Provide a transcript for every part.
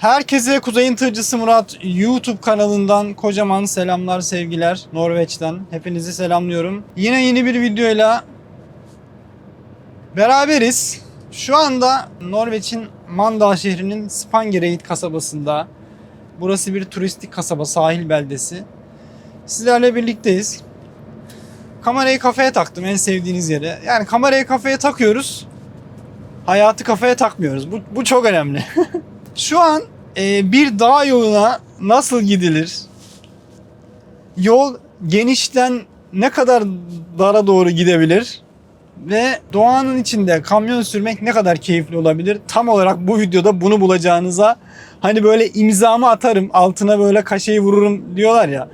Herkese Kuzey'in Tırcısı Murat YouTube kanalından kocaman selamlar sevgiler Norveç'ten. Hepinizi selamlıyorum. Yine yeni bir videoyla beraberiz. Şu anda Norveç'in Mandal şehrinin Spangereid kasabasında. Burası bir turistik kasaba, sahil beldesi. Sizlerle birlikteyiz. Kamerayı kafaya taktım en sevdiğiniz yere. Yani kamerayı kafaya takıyoruz. Hayatı kafaya takmıyoruz. Bu, bu çok önemli. Şu an e, bir dağ yoluna nasıl gidilir? Yol genişten ne kadar dara doğru gidebilir? Ve doğanın içinde kamyon sürmek ne kadar keyifli olabilir? Tam olarak bu videoda bunu bulacağınıza hani böyle imzamı atarım altına böyle kaşeyi vururum diyorlar ya.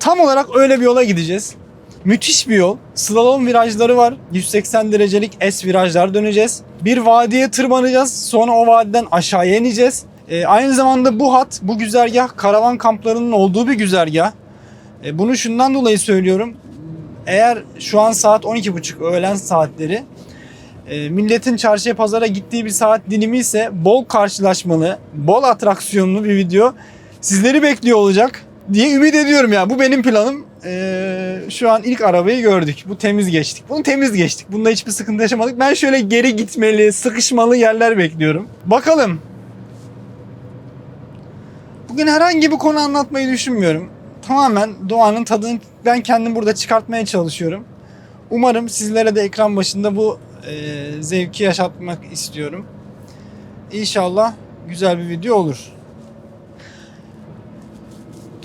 Tam olarak öyle bir yola gideceğiz. Müthiş bir yol. Slalom virajları var. 180 derecelik S virajlar döneceğiz. Bir vadiye tırmanacağız. Sonra o vadiden aşağıya ineceğiz. Ee, aynı zamanda bu hat, bu güzergah karavan kamplarının olduğu bir güzergah. Ee, bunu şundan dolayı söylüyorum. Eğer şu an saat 12.30 öğlen saatleri e, milletin çarşıya pazara gittiği bir saat dilimi ise bol karşılaşmalı, bol atraksiyonlu bir video sizleri bekliyor olacak diye ümit ediyorum ya. Bu benim planım. Ee, şu an ilk arabayı gördük. Bu temiz geçtik. Bunu temiz geçtik. Bunda hiçbir sıkıntı yaşamadık. Ben şöyle geri gitmeli, sıkışmalı yerler bekliyorum. Bakalım. Bugün herhangi bir konu anlatmayı düşünmüyorum. Tamamen doğanın tadını ben kendim burada çıkartmaya çalışıyorum. Umarım sizlere de ekran başında bu e, zevki yaşatmak istiyorum. İnşallah güzel bir video olur.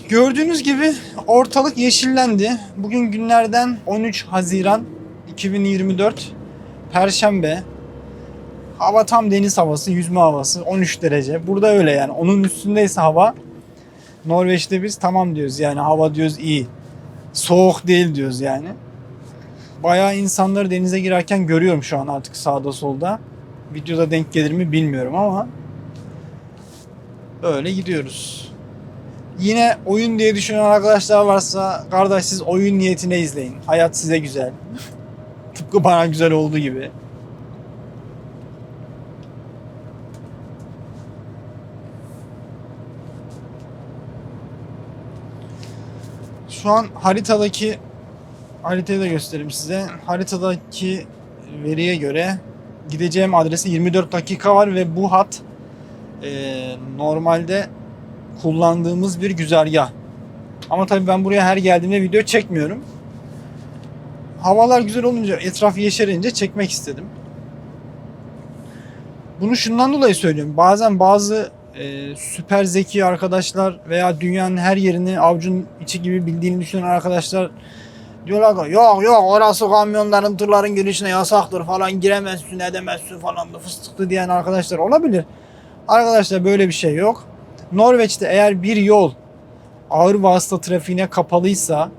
Gördüğünüz gibi ortalık yeşillendi. Bugün günlerden 13 Haziran 2024 Perşembe. Hava tam deniz havası, yüzme havası 13 derece. Burada öyle yani. Onun üstündeyse hava Norveç'te biz tamam diyoruz yani hava diyoruz iyi. Soğuk değil diyoruz yani. Bayağı insanları denize girerken görüyorum şu an artık sağda solda. Videoda denk gelir mi bilmiyorum ama öyle gidiyoruz. Yine oyun diye düşünen arkadaşlar varsa kardeş siz oyun niyetine izleyin. Hayat size güzel. Tıpkı bana güzel olduğu gibi. Şu an haritadaki haritayı da göstereyim size. Haritadaki veriye göre gideceğim adrese 24 dakika var ve bu hat e, normalde kullandığımız bir güzergah. Ama tabii ben buraya her geldiğimde video çekmiyorum. Havalar güzel olunca, etraf yeşerince çekmek istedim. Bunu şundan dolayı söylüyorum. Bazen bazı e, süper zeki arkadaşlar veya dünyanın her yerini avucun içi gibi bildiğini düşünen arkadaşlar diyorlar ki yok yok orası kamyonların tırların girişine yasaktır falan giremezsin edemezsin falan fıstıklı diyen arkadaşlar olabilir. Arkadaşlar böyle bir şey yok. Norveç'te eğer bir yol ağır vasıta trafiğine kapalıysa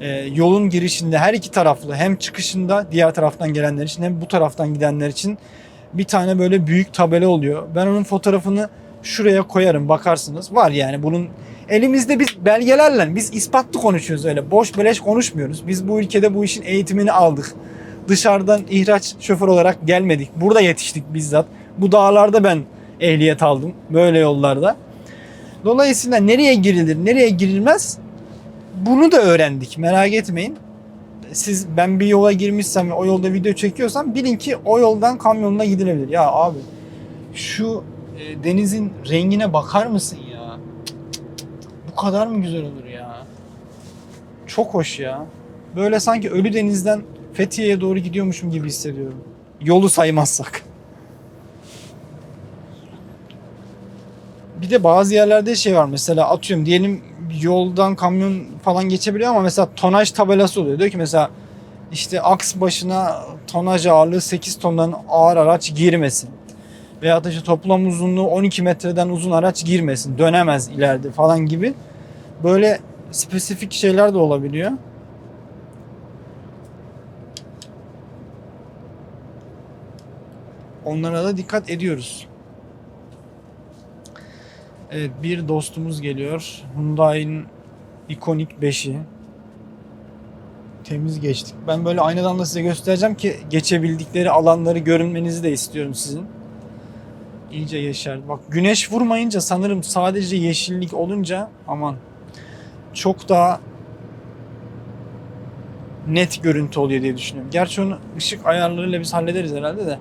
e, yolun girişinde her iki taraflı hem çıkışında diğer taraftan gelenler için hem bu taraftan gidenler için bir tane böyle büyük tabela oluyor. Ben onun fotoğrafını şuraya koyarım bakarsınız. Var yani bunun elimizde biz belgelerle biz ispatlı konuşuyoruz öyle. Boş beleş konuşmuyoruz. Biz bu ülkede bu işin eğitimini aldık. Dışarıdan ihraç şoför olarak gelmedik. Burada yetiştik bizzat. Bu dağlarda ben ehliyet aldım. Böyle yollarda. Dolayısıyla nereye girilir, nereye girilmez bunu da öğrendik. Merak etmeyin. Siz ben bir yola girmişsem ve o yolda video çekiyorsam bilin ki o yoldan kamyonla gidilebilir. Ya abi şu e, denizin rengine bakar mısın ya? Bu kadar mı güzel olur ya? Çok hoş ya. Böyle sanki Ölü Deniz'den Fethiye'ye doğru gidiyormuşum gibi hissediyorum. Yolu saymazsak. Bir de bazı yerlerde şey var mesela atıyorum diyelim yoldan kamyon falan geçebiliyor ama mesela tonaj tabelası oluyor. Diyor ki mesela işte aks başına tonaj ağırlığı 8 tondan ağır araç girmesin. Veya da işte toplam uzunluğu 12 metreden uzun araç girmesin. Dönemez ileride falan gibi. Böyle spesifik şeyler de olabiliyor. Onlara da dikkat ediyoruz. Evet bir dostumuz geliyor. Hyundai'nin ikonik 5'i. Temiz geçtik. Ben böyle aynadan da size göstereceğim ki geçebildikleri alanları görünmenizi de istiyorum sizin. iyice yeşerdi. Bak güneş vurmayınca sanırım sadece yeşillik olunca aman çok daha net görüntü oluyor diye düşünüyorum. Gerçi onu ışık ayarlarıyla biz hallederiz herhalde de.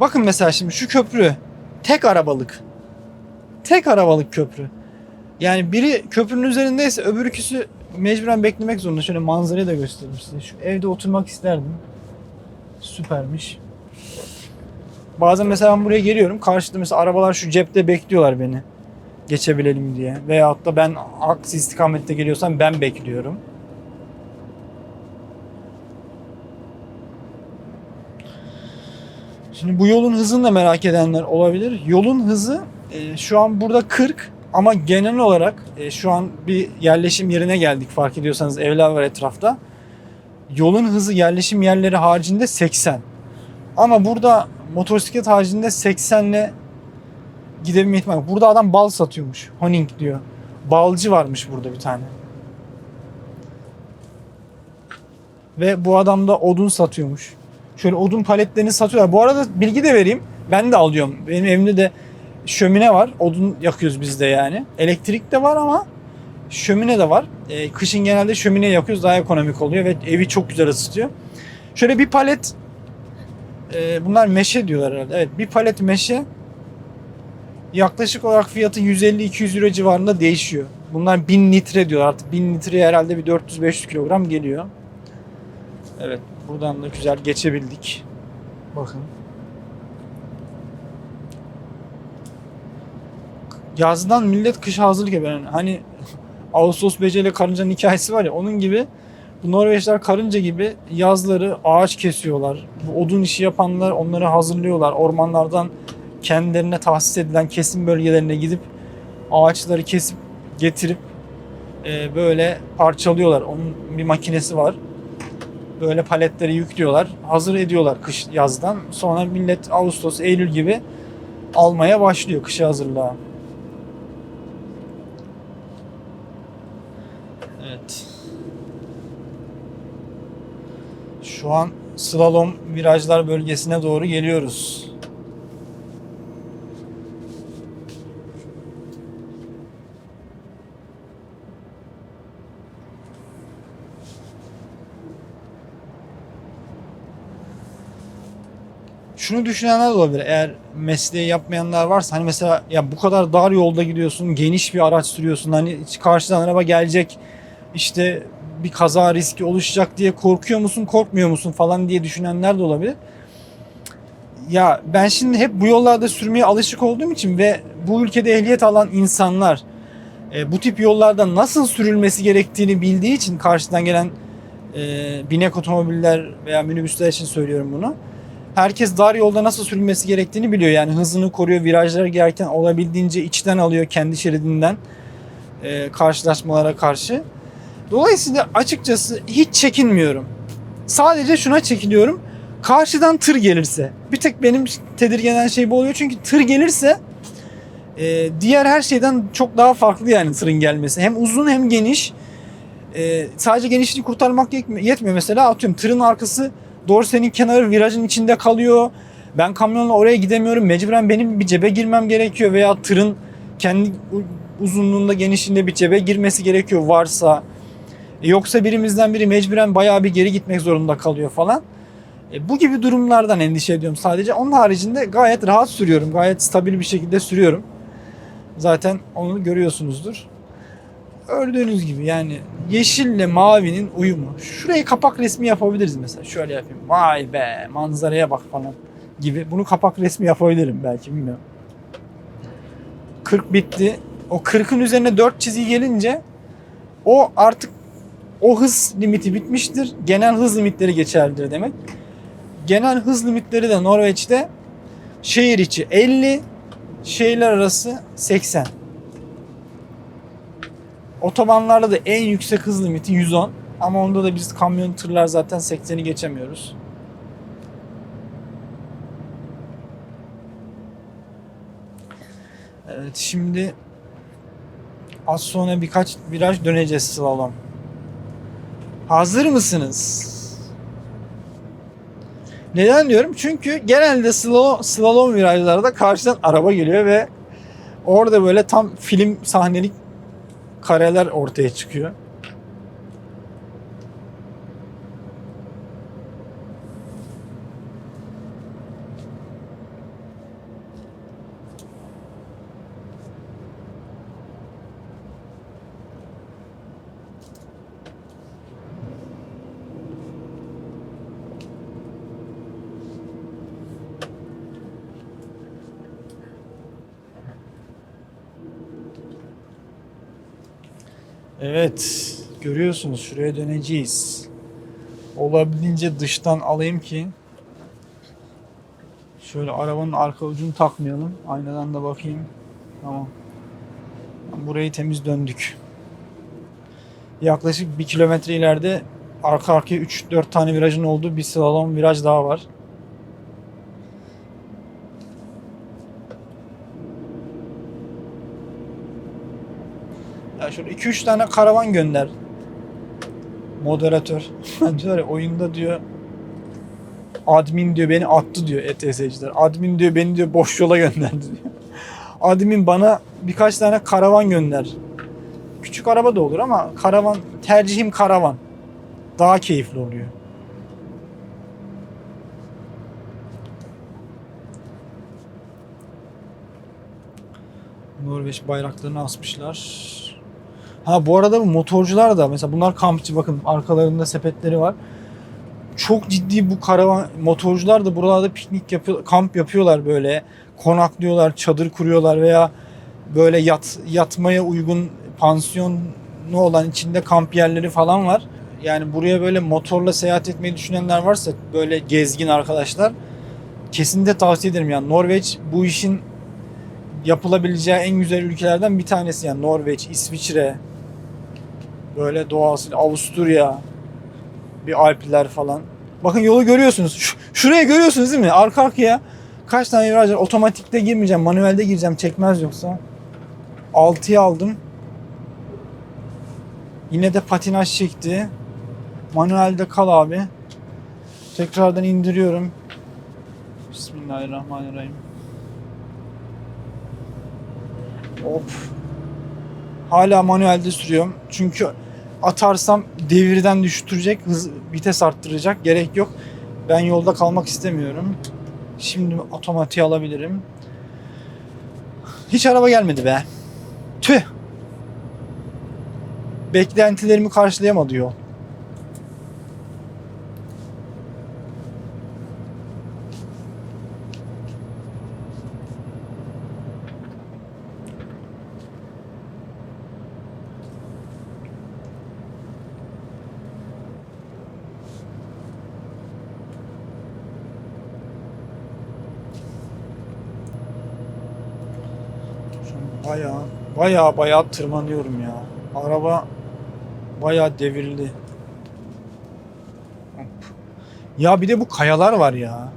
Bakın mesela şimdi şu köprü tek arabalık. Tek arabalık köprü. Yani biri köprünün üzerindeyse öbür ikisi mecburen beklemek zorunda. Şöyle manzarayı da göstereyim size. Şu evde oturmak isterdim. Süpermiş. Bazen mesela ben buraya geliyorum. Karşıda mesela arabalar şu cepte bekliyorlar beni. Geçebilelim diye. Veyahut da ben aksi istikamette geliyorsam ben bekliyorum. Şimdi bu yolun hızını da merak edenler olabilir. Yolun hızı e, şu an burada 40 ama genel olarak e, şu an bir yerleşim yerine geldik fark ediyorsanız evler var etrafta. Yolun hızı yerleşim yerleri haricinde 80. Ama burada motosiklet haricinde 80 ile gidebilme ihtimali. Burada adam bal satıyormuş. Honing diyor. Balcı varmış burada bir tane. Ve bu adam da odun satıyormuş. Şöyle odun paletlerini satıyorlar. Bu arada bilgi de vereyim. Ben de alıyorum. Benim evimde de şömine var. Odun yakıyoruz biz de yani. Elektrik de var ama şömine de var. Ee, kışın genelde şömine yakıyoruz. Daha ekonomik oluyor ve evi çok güzel ısıtıyor. Şöyle bir palet e, bunlar meşe diyorlar herhalde. Evet bir palet meşe yaklaşık olarak fiyatı 150-200 euro civarında değişiyor. Bunlar 1000 litre diyor artık. 1000 litreye herhalde bir 400-500 kilogram geliyor. Evet buradan da güzel geçebildik. Bakın. Yazdan millet kışa hazırlık yapıyor. Yani hani Ağustos böceğiyle karıncanın hikayesi var ya onun gibi bu Norveçler karınca gibi yazları ağaç kesiyorlar. Bu odun işi yapanlar onları hazırlıyorlar. Ormanlardan kendilerine tahsis edilen kesim bölgelerine gidip ağaçları kesip getirip e, böyle parçalıyorlar. Onun bir makinesi var. Böyle paletleri yüklüyorlar. Hazır ediyorlar kış yazdan. Sonra millet Ağustos, Eylül gibi almaya başlıyor kışa hazırlığa. Evet. Şu an slalom virajlar bölgesine doğru geliyoruz. Şunu düşünenler olabilir. Eğer mesleği yapmayanlar varsa hani mesela ya bu kadar dar yolda gidiyorsun, geniş bir araç sürüyorsun. Hani karşıdan araba gelecek işte bir kaza riski oluşacak diye korkuyor musun, korkmuyor musun falan diye düşünenler de olabilir. Ya ben şimdi hep bu yollarda sürmeye alışık olduğum için ve bu ülkede ehliyet alan insanlar e, bu tip yollarda nasıl sürülmesi gerektiğini bildiği için karşıdan gelen e, binek otomobiller veya minibüsler için söylüyorum bunu. Herkes dar yolda nasıl sürülmesi gerektiğini biliyor. Yani hızını koruyor, virajlara girerken olabildiğince içten alıyor kendi şeridinden e, karşılaşmalara karşı. Dolayısıyla açıkçası hiç çekinmiyorum. Sadece şuna çekiniyorum. Karşıdan tır gelirse. Bir tek benim tedirgin eden şey bu oluyor. Çünkü tır gelirse e, diğer her şeyden çok daha farklı yani tırın gelmesi. Hem uzun hem geniş. E, sadece genişliği kurtarmak yetmiyor. Mesela atıyorum tırın arkası dorsenin kenarı virajın içinde kalıyor. Ben kamyonla oraya gidemiyorum. Mecburen benim bir cebe girmem gerekiyor veya tırın kendi uzunluğunda genişliğinde bir cebe girmesi gerekiyor varsa. Yoksa birimizden biri mecburen bayağı bir geri gitmek zorunda kalıyor falan. E, bu gibi durumlardan endişe ediyorum sadece. Onun haricinde gayet rahat sürüyorum. Gayet stabil bir şekilde sürüyorum. Zaten onu görüyorsunuzdur. Gördüğünüz gibi yani yeşille mavinin uyumu. Şurayı kapak resmi yapabiliriz mesela. Şöyle yapayım. Vay be manzaraya bak falan gibi. Bunu kapak resmi yapabilirim belki bilmiyorum. 40 bitti. O 40'ın üzerine 4 çizgi gelince o artık o hız limiti bitmiştir. Genel hız limitleri geçerlidir demek. Genel hız limitleri de Norveç'te şehir içi 50, şehirler arası 80. Otobanlarda da en yüksek hız limiti 110. Ama onda da biz kamyon tırlar zaten 80'i geçemiyoruz. Evet şimdi az sonra birkaç viraj döneceğiz slalom. Hazır mısınız? Neden diyorum? Çünkü genelde slalom, slalom virajlarda karşıdan araba geliyor ve orada böyle tam film sahnelik kareler ortaya çıkıyor. Evet, görüyorsunuz şuraya döneceğiz. Olabildiğince dıştan alayım ki şöyle arabanın arka ucunu takmayalım. Aynadan da bakayım. Tamam. Burayı temiz döndük. Yaklaşık bir kilometre ileride arka arkaya 3-4 tane virajın olduğu bir slalom viraj daha var. Şöyle 2-3 tane karavan gönder. Moderatör. diyor ya oyunda diyor admin diyor beni attı diyor ETS'ciler. Admin diyor beni diyor boş yola gönderdi diyor. Admin bana birkaç tane karavan gönder. Küçük araba da olur ama karavan tercihim karavan. Daha keyifli oluyor. Norveç bayraklarını asmışlar. Ha bu arada motorcular da mesela bunlar kampçı bakın arkalarında sepetleri var. Çok ciddi bu karavan motorcular da buralarda piknik yapıyor, kamp yapıyorlar böyle. Konaklıyorlar, çadır kuruyorlar veya böyle yat yatmaya uygun pansiyonlu olan içinde kamp yerleri falan var. Yani buraya böyle motorla seyahat etmeyi düşünenler varsa böyle gezgin arkadaşlar kesinlikle tavsiye ederim yani Norveç bu işin yapılabileceği en güzel ülkelerden bir tanesi yani Norveç, İsviçre, böyle doğası, Avusturya, bir Alpler falan. Bakın yolu görüyorsunuz. Ş- şurayı görüyorsunuz değil mi? Arka arkaya kaç tane viraj var? Otomatikte girmeyeceğim, manuelde gireceğim. Çekmez yoksa. 6'yı aldım. Yine de patinaj çekti. Manuelde kal abi. Tekrardan indiriyorum. Bismillahirrahmanirrahim. Hop. Hala manuelde sürüyorum. Çünkü atarsam devirden düşürecek, hız, vites arttıracak. Gerek yok. Ben yolda kalmak istemiyorum. Şimdi otomatiğe alabilirim. Hiç araba gelmedi be. Tüh. Beklentilerimi karşılayamadı yol. Şu an Baya baya baya tırmanıyorum ya. Araba baya devirli. Ya bir de bu kayalar var ya.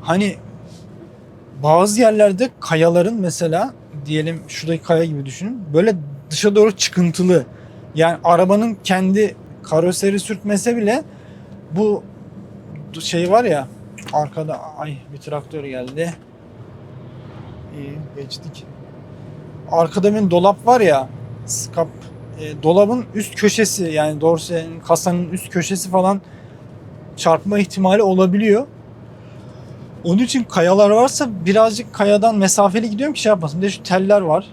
Hani bazı yerlerde kayaların mesela diyelim şuradaki kaya gibi düşünün. Böyle dışa doğru çıkıntılı. Yani arabanın kendi karoseri sürtmese bile bu şey var ya arkada ay bir traktör geldi. İyi geçtik. Arkada bir dolap var ya skap e, dolabın üst köşesi yani dorsenin kasanın üst köşesi falan çarpma ihtimali olabiliyor. Onun için kayalar varsa birazcık kayadan mesafeli gidiyorum ki şey yapmasın. Bir de şu teller var.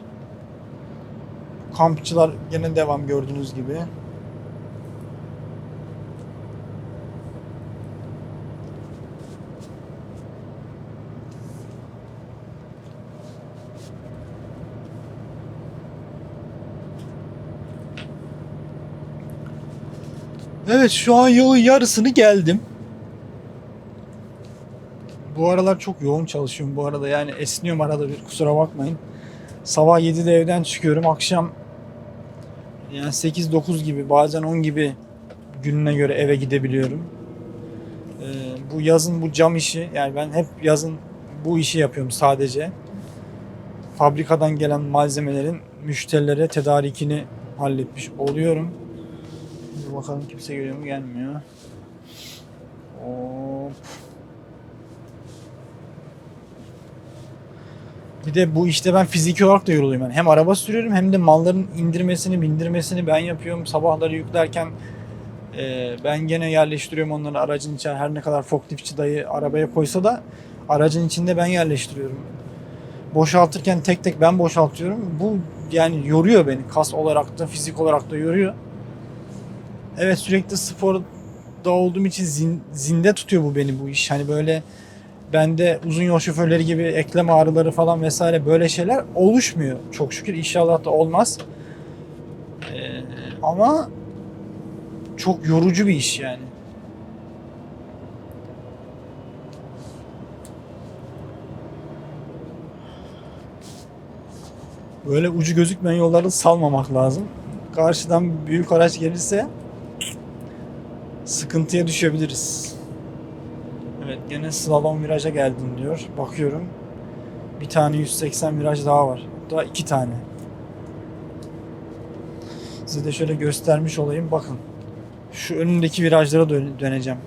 Kampçılar gene devam gördüğünüz gibi. Evet şu an yolun yarısını geldim. Bu aralar çok yoğun çalışıyorum bu arada yani esniyorum arada bir kusura bakmayın. Sabah 7'de evden çıkıyorum akşam yani 8-9 gibi bazen 10 gibi gününe göre eve gidebiliyorum. Ee, bu yazın bu cam işi yani ben hep yazın bu işi yapıyorum sadece. Fabrikadan gelen malzemelerin müşterilere tedarikini halletmiş oluyorum. Bakalım kimse geliyor mu gelmiyor. Hop. Bir de bu işte ben fiziki olarak da yoruluyorum. Yani hem araba sürüyorum hem de malların indirmesini, bindirmesini ben yapıyorum. Sabahları yüklerken e, ben gene yerleştiriyorum onları aracın içine. Her ne kadar forkliftçi dayı arabaya koysa da aracın içinde ben yerleştiriyorum. Boşaltırken tek tek ben boşaltıyorum. Bu yani yoruyor beni. Kas olarak da fizik olarak da yoruyor. Evet sürekli sporda olduğum için zin- zinde tutuyor bu beni bu iş. Hani böyle bende uzun yol şoförleri gibi eklem ağrıları falan vesaire böyle şeyler oluşmuyor. Çok şükür inşallah da olmaz. Ee, ama çok yorucu bir iş yani. Böyle ucu gözükmeyen yolları salmamak lazım. Karşıdan büyük araç gelirse sıkıntıya düşebiliriz. Evet gene slalom viraja geldin diyor. Bakıyorum. Bir tane 180 viraj daha var. Hatta iki tane. Size de şöyle göstermiş olayım. Bakın. Şu önündeki virajlara dön- döneceğim.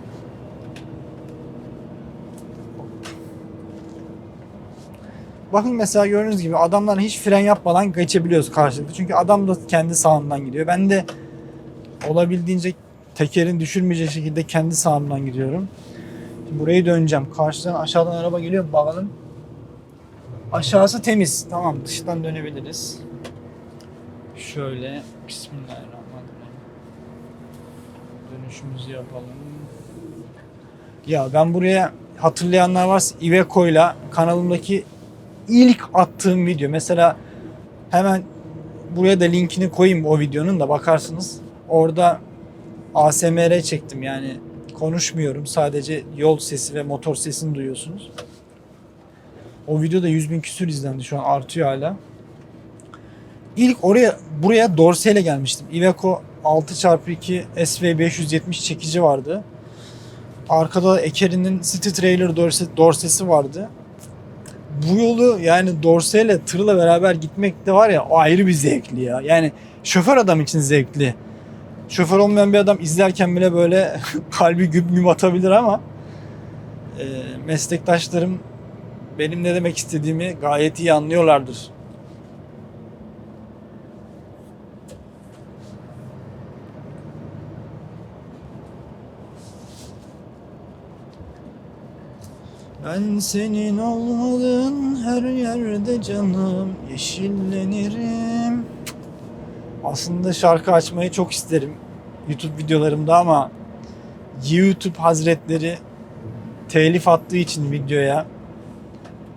Bakın mesela gördüğünüz gibi adamlar hiç fren yapmadan geçebiliyoruz karşılıklı. Çünkü adam da kendi sağından gidiyor. Ben de olabildiğince tekerin düşürmeyeceği şekilde kendi sağımdan gidiyorum. Şimdi burayı döneceğim. Karşıdan aşağıdan araba geliyor. Bakalım. Aşağısı temiz. Tamam dıştan dönebiliriz. Şöyle. Bismillahirrahmanirrahim. Dönüşümüzü yapalım. Ya ben buraya hatırlayanlar varsa Iveco'yla kanalımdaki ilk attığım video. Mesela hemen buraya da linkini koyayım o videonun da bakarsınız. Orada ASMR çektim yani konuşmuyorum. Sadece yol sesi ve motor sesini duyuyorsunuz. O video da 100 bin küsür izlendi şu an artıyor hala. İlk oraya buraya dorseyle gelmiştim. Iveco 6x2 SV570 çekici vardı. Arkada Ekeri'nin City Trailer dorse, dorsesi vardı. Bu yolu yani dorseyle tırla beraber gitmek de var ya o ayrı bir zevkli ya. Yani şoför adam için zevkli. Şoför olmayan bir adam izlerken bile böyle kalbi güm güm atabilir ama e, meslektaşlarım benim ne demek istediğimi gayet iyi anlıyorlardır. Ben senin olmadığın her yerde canım yeşillenirim. Aslında şarkı açmayı çok isterim YouTube videolarımda ama YouTube hazretleri telif attığı için videoya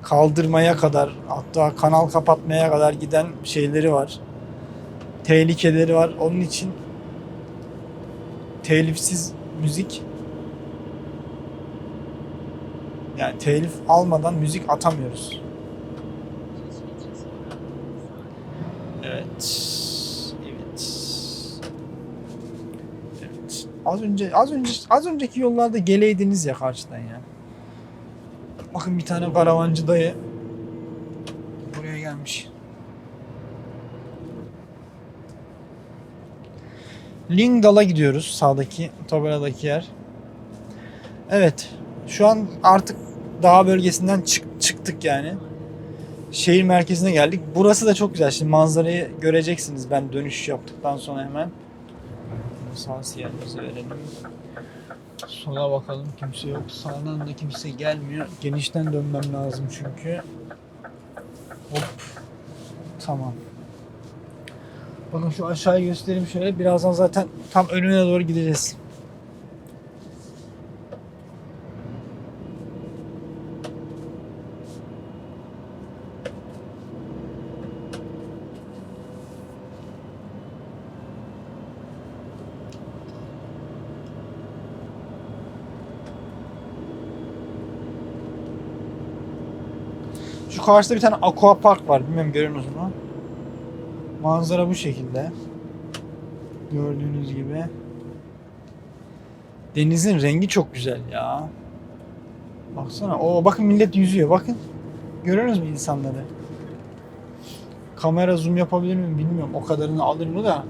kaldırmaya kadar hatta kanal kapatmaya kadar giden şeyleri var. Tehlikeleri var. Onun için telifsiz müzik yani telif almadan müzik atamıyoruz. Evet. Evet. Evet. Az önce az önce az önceki yollarda geleydiniz ya karşıdan ya. Bakın bir tane karavancı dayı buraya gelmiş. Lingdal'a gidiyoruz sağdaki tabeladaki yer. Evet. Şu an artık dağ bölgesinden çık- çıktık yani. Şehir merkezine geldik. Burası da çok güzel. Şimdi manzarayı göreceksiniz ben dönüş yaptıktan sonra hemen. Sağ sinyalimizi verelim. Sola bakalım kimse yok. Sağdan da kimse gelmiyor. Genişten dönmem lazım çünkü. Hop. Tamam. Bakın şu aşağıyı göstereyim şöyle. Birazdan zaten tam önüne doğru gideceğiz. Karşıda bir tane aqua park var. Bilmem görüyorsunuz mu? Manzara bu şekilde. Gördüğünüz gibi. Denizin rengi çok güzel ya. Baksana. O bakın millet yüzüyor. Bakın. Görüyorsunuz mu insanları? Kamera zoom yapabilir miyim bilmiyorum. O kadarını alır mı da.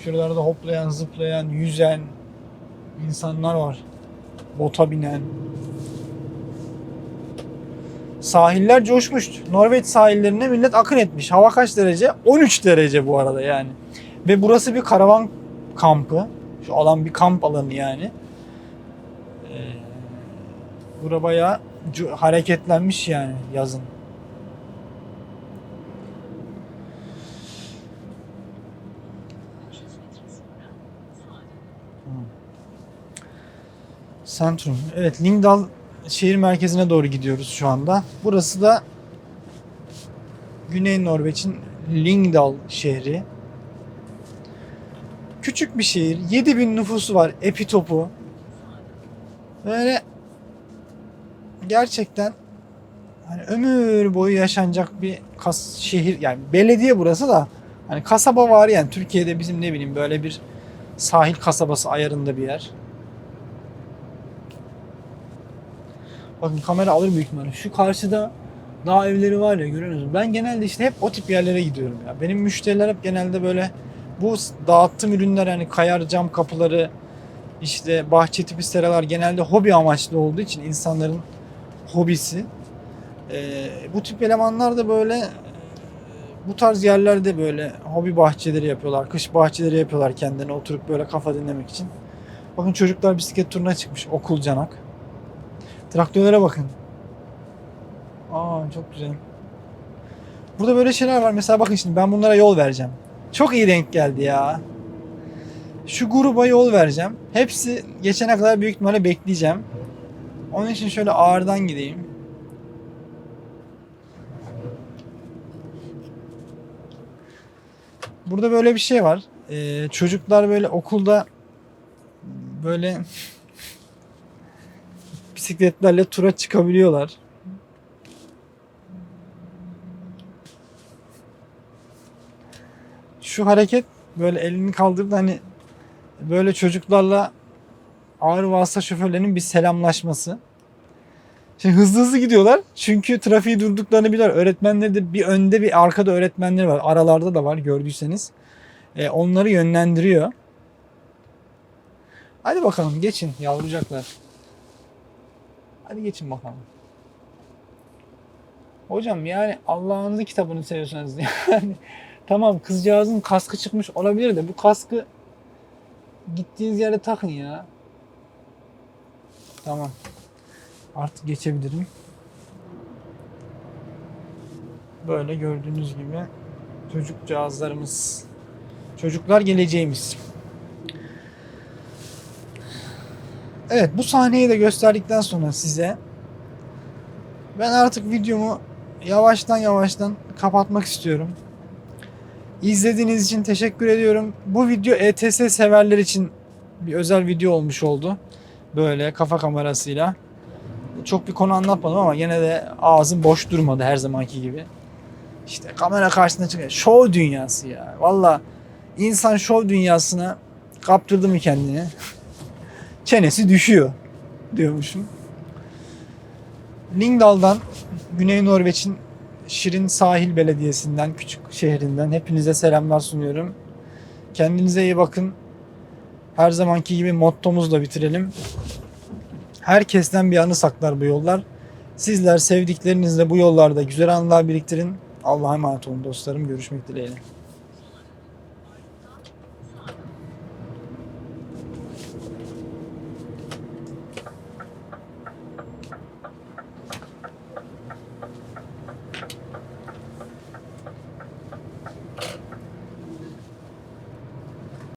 Şuralarda hoplayan, zıplayan, yüzen insanlar var. Bota binen. Sahiller coşmuş. Norveç sahillerine millet akın etmiş. Hava kaç derece? 13 derece bu arada yani. Ve burası bir karavan kampı. Şu alan bir kamp alanı yani. Ee, bura bayağı hareketlenmiş yani yazın. Centrum. Evet Lingdal şehir merkezine doğru gidiyoruz şu anda. Burası da Güney Norveç'in Lingdal şehri. Küçük bir şehir. 7000 nüfusu var. Epitopu. Böyle gerçekten hani ömür boyu yaşanacak bir kas şehir yani belediye burası da hani kasaba var yani Türkiye'de bizim ne bileyim böyle bir sahil kasabası ayarında bir yer. Bakın kamera alır büyük ihtimalle. Şu karşıda dağ evleri var ya görüyor musunuz? Ben genelde işte hep o tip yerlere gidiyorum ya. Benim müşteriler hep genelde böyle bu dağıttığım ürünler yani kayar cam kapıları işte bahçe tipi seralar genelde hobi amaçlı olduğu için insanların hobisi. Ee, bu tip elemanlar da böyle e, bu tarz yerlerde böyle hobi bahçeleri yapıyorlar. Kış bahçeleri yapıyorlar kendine oturup böyle kafa dinlemek için. Bakın çocuklar bisiklet turuna çıkmış okul canak. Traktörlere bakın. Aa çok güzel. Burada böyle şeyler var. Mesela bakın şimdi ben bunlara yol vereceğim. Çok iyi denk geldi ya. Şu gruba yol vereceğim. Hepsi geçene kadar büyük ihtimalle bekleyeceğim. Onun için şöyle ağırdan gideyim. Burada böyle bir şey var. Ee, çocuklar böyle okulda böyle bisikletlerle tura çıkabiliyorlar. Şu hareket böyle elini kaldırıp hani böyle çocuklarla ağır vasıta şoförlerinin bir selamlaşması. Şimdi hızlı hızlı gidiyorlar. Çünkü trafiği durduklarını biliyor. Öğretmenleri de bir önde bir arkada öğretmenleri var. Aralarda da var gördüyseniz. Ee, onları yönlendiriyor. Hadi bakalım geçin yavrucaklar. Hadi geçin bakalım. Hocam yani Allah'ınızın kitabını seviyorsanız yani tamam kızcağızın kaskı çıkmış olabilir de bu kaskı gittiğiniz yerde takın ya. Tamam. Artık geçebilirim. Böyle gördüğünüz gibi çocukcağızlarımız. Çocuklar geleceğimiz. Evet bu sahneyi de gösterdikten sonra size ben artık videomu yavaştan yavaştan kapatmak istiyorum. İzlediğiniz için teşekkür ediyorum. Bu video ETS severler için bir özel video olmuş oldu. Böyle kafa kamerasıyla. Çok bir konu anlatmadım ama yine de ağzım boş durmadı her zamanki gibi. İşte kamera karşısına çıkıyor. Şov dünyası ya. Valla insan şov dünyasına kaptırdı mı kendini? Çenesi düşüyor diyormuşum. Lingdal'dan Güney Norveç'in Şirin Sahil Belediyesi'nden, küçük şehrinden hepinize selamlar sunuyorum. Kendinize iyi bakın. Her zamanki gibi mottomuzla bitirelim. Herkesten bir anı saklar bu yollar. Sizler sevdiklerinizle bu yollarda güzel anılar biriktirin. Allah'a emanet olun dostlarım. Görüşmek dileğiyle.